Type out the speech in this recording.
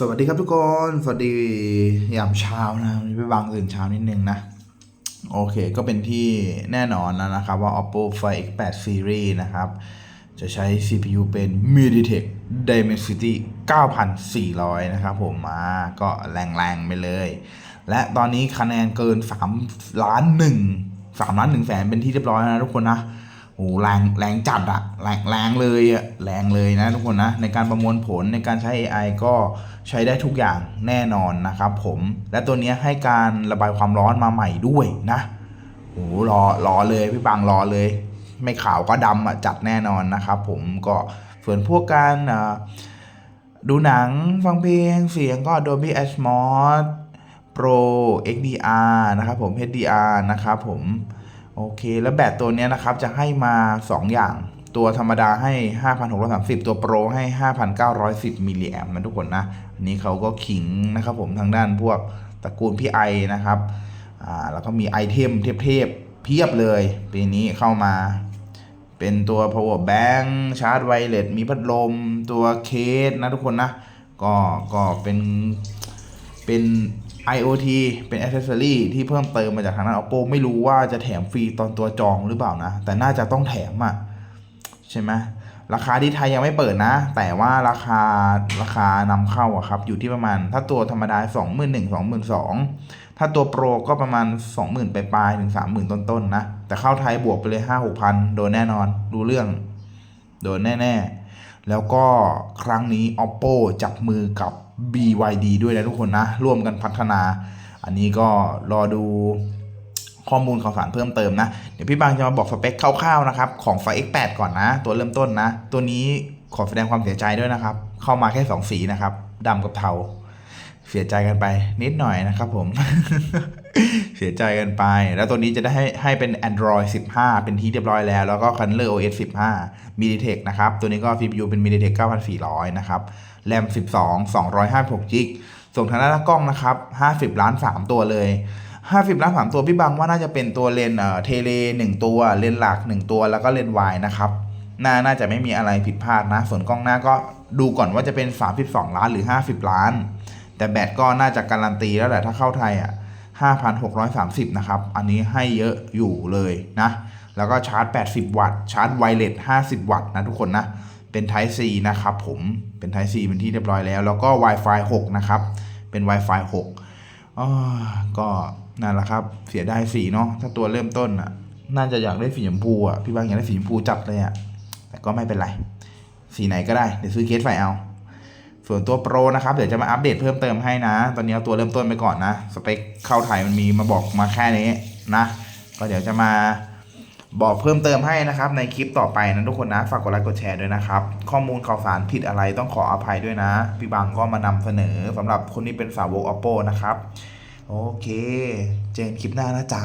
สวัสดีครับทุกคน สวัสดียามเช้านะไปบางตื่นเช้านิดนึงนะ โอเคก็เป็นที่แน่นอนแล้วนะครับว่า oppo find x8 series นะครับ จะใช้ CPU เป็น MediaTek Dimensity 9400 นะครับผมมาก็แรงๆ ไปเลย และตอนนี้คะแนนเกิน 3 ล้าน1 3ล้าน1แสนเป็นที่เรียบร้อยแล้วนะทุกคนนะ โอ้โหแรงแรงจัดอะแรงแรงเลยอะแรงเลยนะทุกคนนะ ในการประมวลผลในการใช้ AI ก็ใช้ได้ทุกอย่างแน่นอนนะครับผมและตัวเนี้ยให้การระบายความร้อนมาใหม่ด้วยนะโอ้โหรอรอเลยพี่บางรอเลย ไม่ขาวก็ดำอะจัดแน่นอนนะครับผมก็ส่วนพวกการดูหนังฟังเพลงเสียงก็ Dolby Atmos Pro XDR นะครับผม HDR นะครับผม โอเค แล้วแบตตัวนี้นะครับ จะให้มา 2 อย่าง ตัวธรรมดาให้ 5,630 ตัวโปรให้ 5,910มิลลิแอมนะทุกคนนะอันนี้เขาก็ขิงนะครับผมทางด้านพวกตระกูลพี่ไอนะครับอ่าแล้วก็มีไอเทมเทพๆเพียบเลย ปีนี้เข้ามา เป็นตัว power bank ชาร์จไวเลสมีพัดลม ตัวเคสนะทุกคนนะ ก็ก็เป็นเป็น IoT เป็น accessory ที่เพิ่มเติมมาจากทางด้าน Oppo ไม่รู้ว่าจะแถมฟรีตอนตัวจองหรือเปล่านะ แต่น่าจะต้องแถมอะใช่ไหมราคาที่ไทยยังไม่เปิดนะ แต่ว่าราคาราคานำเข้าอะครับ อยู่ที่ประมาณ ถ้าตัวธรรมดา 21,000 2 2 0 0ถ้าตัวโปรก็ประมาณ 20,000ปลายๆถึง 30,000 ต้นๆนะ แต่เข้าไทยบวกไปเลย 5-6,000 โดนแน่นอน รู้เรื่อง โดนแน่ ๆ แล้วก็ครั้งนี้ oppo จับมือกับ BYD ด้วยนะทุกคนนะ ร่วมกันพัฒนา อันนี้ก็รอดูข้อมูลข่าวสารเพิ่มเติมนะ เดี๋ยวพี่บางจะมาบอกสเปคคร่าวๆนะครับ ของไฟ X8 ก่อนนะ ตัวเริ่มต้นนะ ตัวนี้ขอแสดงความเสียใจด้วยนะครับ เข้ามาแค่ 2 สีนะครับดำกับเทา เสียใจกันไปนิดหน่อยนะครับผม เสียใจกันไป แล้วตัวนี้จะได้ให้ให้เป็น Android 15 เป็นที่เรียบร้อยแล้ว แล้วก็ Color OS 15 MediaTek นะครับ ตัวนี้ก็ CPU เป็น MediaTek 9400 นะครับแรม12 256 g b ส่งทางด้านกล้องนะครับ 50 ล้าน 3 ตัวเลย 50 ล้าน 3 ตัวพี่บังว่าน่าจะเป็นตัวเลนเอ่อเทเล 1 ตัว เลนหลัก 1 ตัว แล้วก็เลนวายนะครับน่าน่าจะไม่มีอะไรผิดพลาดนะ ส่วนกล้องหน้าก็ดูก่อนว่าจะเป็น 32 ล้านหรือ 50 ล้าน แต่แบตก็น่าจะการันตีแล้วแหละถ้าเข้าไทยอะ5,630 นะครับ อันนี้ให้เยอะอยู่เลยนะ แล้วก็ชาร์จ 80 วัตต์ ชาร์จไวเลส50 วัตต์นะทุกคนนะ เป็น Type C นะครับผมเป็น Type C เป็นที่เรียบร้อยแล้ว แล้วก็ Wi-Fi 6 นะครับ เป็น Wi-Fi 6อก็นั่นแหละครับ เสียดายสีเนาะ ถ้าตัวเริ่มต้นอะ น่าจะอยากได้สีชมพูอะ พี่บางอยากได้สีชมพูจัดเลยอะ แต่ก็ไม่เป็นไร สีไหนก็ได้ เดี๋ยวซื้อเคสไฟเอา ส่วนตัวโปรนะครับเดี๋ยวจะมาอัปเดตเพิ่มเติมให้นะ ตอนนี้เอาตัวเริ่มต้นไปก่อนนะ สเปคเข้าไทยมันมีมาบอกมาแค่นี้นะ ก็เดี๋ยวจะมาบอกเพิ่มเติมให้นะครับ ในคลิปต่อไปนะทุกคนนะ ฝากกดไลค์กดแชร์ด้วยนะครับ ข้อมูลข่าวสารผิดอะไรต้องขออภัยด้วยนะ พี่บังก็มานำเสนอสำหรับคนที่เป็นสาวก oppo นะครับ โอเค เจนคลิปหน้านะจ๊ะ